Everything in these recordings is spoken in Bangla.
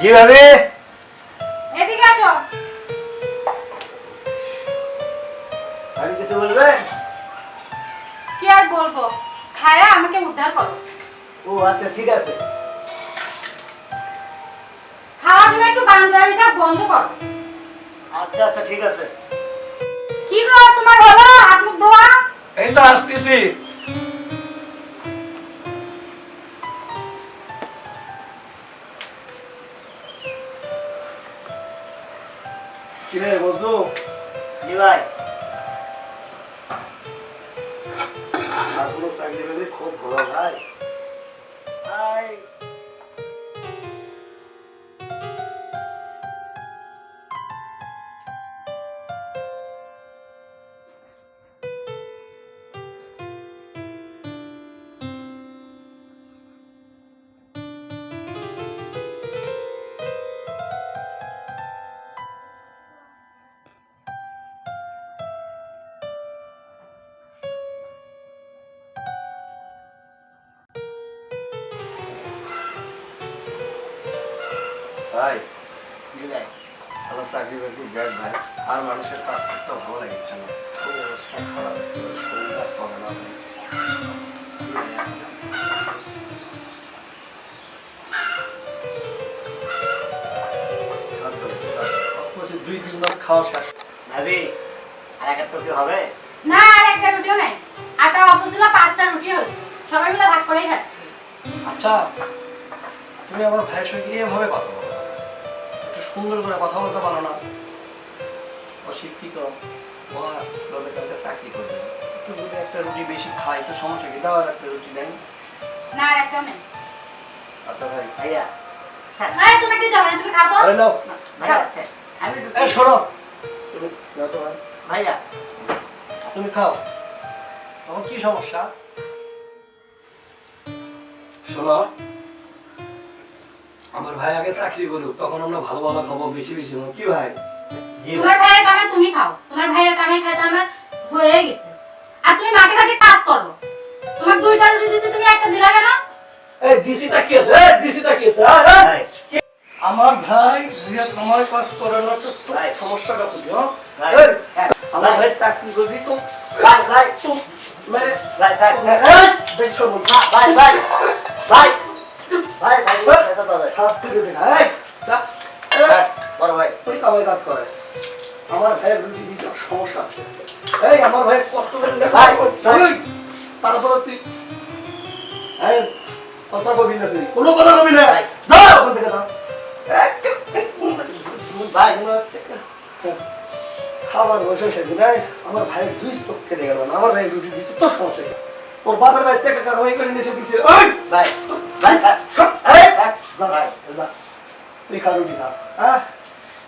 জি ভাবি। এদিকে আসো। ভাবি কিছু বলবেন কি আর বলব? খায়া আমাকে উদ্ধার করো। ও আচ্ছা ঠিক আছে। খাওয়ার সময় একটু বান্দারিটা বন্ধ করো। আচ্ছা আচ্ছা ঠিক আছে। কি গো তোমার হলো হাত মুখ ধোয়া এই তো আসতেছি। কিরে বন্ধু? জি ভাই। আর কোনো চাকরি বাকরি খুব ভালো ভাই? ভাই ভাই। ভালো চাকরি বাকরি দেখ ভাই আর মানুষের কাজ করতে ভালো লাগছে না? খুব অবস্থা খারাপ শরীরটা চলে না ভাই। দুই তিন মাস খাওয়া শেষ। ভাবি আর একটা কি হবে? না আর একটা রুটিও নাই। আটা অল্প ছিল পাঁচটা রুটি হয়েছে। সবাই মিলে ভাগ করেই খাচ্ছি। আচ্ছা তুমি আমার ভাইয়ের সঙ্গে এভাবে কথা বলো। সুন্দর করে কথা বলতে পারো না। অশিক্ষিত ওরা লোকের কাছে চাকরি করবে। একটু যদি একটা রুটি বেশি খাই একটু সমস্যা কি? দাও একটা রুটি নেই না আর একটাও নেই। আচ্ছা ভাই ভাইয়া। হবে তুমি খাও তো। আরে নাও। ভাইয়া আমি এই শোনো। তুমি নাও তো ভাইয়া। তুমি খাও। আমার কি সমস্যা? শোনো আমার ভাই আগে চাকরি করুক তখন আমরা ভালো ভালো খাব বেশি বেশি খাব। কি ভাই তোমার ভাইয়ের কামে তুমি খাও তোমার ভাইয়ের কামে খাইতে আমার হয়ে গেছে আর তুমি মাঠে ঘাটে কাজ করো তোমার দুইটা রুটি দিছি তুমি একটা দিলা কেন এই ডিসিটা কি আছে এই ডিসিটা কি আছে। আমার ভাই যে তোমার কাজ করে না তো তোর ভাই। সমস্যাটা বুঝি হ্যাঁ? হ্যাঁ, আমার ভাই। ভাই চাকরি করবি তো ভাই ভাই তো মানে ভাই ভাই ভাই ভাই ভাই ভাই ভাই ভাই ভাই এটা তো ভাই। হাত তুলে দে এই, যা, এই, ভাই, বড় ভাই। তুই কামাই কাজ করে। আমার ভাইয়ের রুটি দিয়েছে সমস্যা আছে? এই আমার ভাই কষ্ট করে ভাই, তারপরে তুই এই, কথা কবি না তুই। কোনো কথা কবি না। ভাই। ওখান থেকে যা। ভাই। খাবার বসে সেদিন এই, আমার ভাইয়ের দুই চোখ কেটে গেল আমার ভাই রুটি দিচ্ছে তোর সমস্যা? ওর বাপের বাড়ি থেকে কামাই করে নিয়ে এসে দিছে। ওই ভাই ভাই ভাই সব আরে এই, ভাই যা, ভাই যা। তুই খা রুটি খা হ্যাঁ?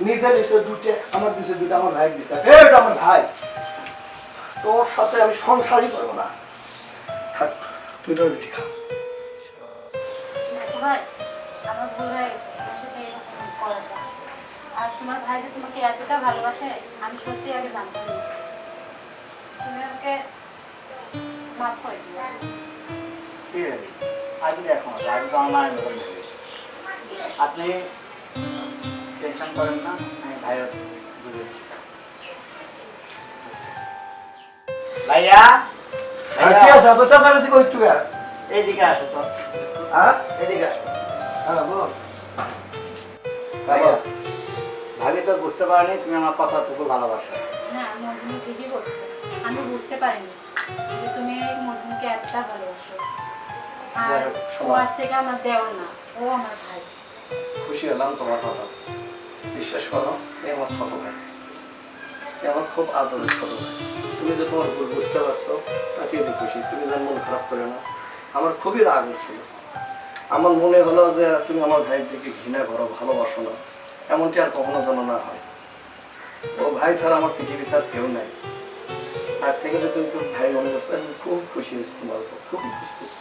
নিজে দিছে দুটে আমার দিছে দুটো আমার ভাই দিছে এটা আমার ভাই। তোর সাথে আমি সংসারই করব না। থাক তুই তো রুটি খা। ভাই আমার ভুল হয়ে গেছে। সাথে এরকম করাটা আর তোমার ভাই যে তোমাকে এতটা ভালোবাসে আমি সত্যি আগে জানতাম না। তুমি আমাকে মাফ করে দিও। ঠিক আছে। আগে দেখো আগে তো আমার। আপনি টেনশন করেন না আমি ভাইয়ের বুঝেছি। ভাইয়া? কি আছে? আপনার চাচামেচি করি আর? এইদিকে আসো তো। হ্যাঁ? এদিকে আসো। হ্যাঁ বল। ভাইয়া ভাবি তো বুঝতে পারেনি তুমি আমার কথাটুকু ভালোবাসো। হ্যাঁ মজনু ঠিকই বলছে। আমি বুঝতে পারিনি যে তুমি মজনুকে এতটা ভালোবাসো। আর ও আজ থেকে আমার দেওয়ার না ও আমার ভাই। খুশি হলাম তোমার কথা। বিশ্বাস করো, এ আমার ছোট ভাই। এ আমার খুব আদরের ছোট ভাই। তুমি যে তোমার ভুল বুঝতে পারছ তাকে আমি খুশি। তুমি যেন মন খারাপ করে না আমার খুবই রাগ হচ্ছিল আমার মনে হলো যে তুমি আমার ভাইয়ের দিকে ঘৃণা করো, ভালোবাসো না। এমনটি আর কখনো যেন না হয়। ও ভাই ছাড়া আমার পৃথিবীতে আর কেউ নাই। আজ থেকে যে তুমি ভাই মনে করছ আমি খুব খুশি হয়েছি তোমার খুবই খুশি হয়েছি।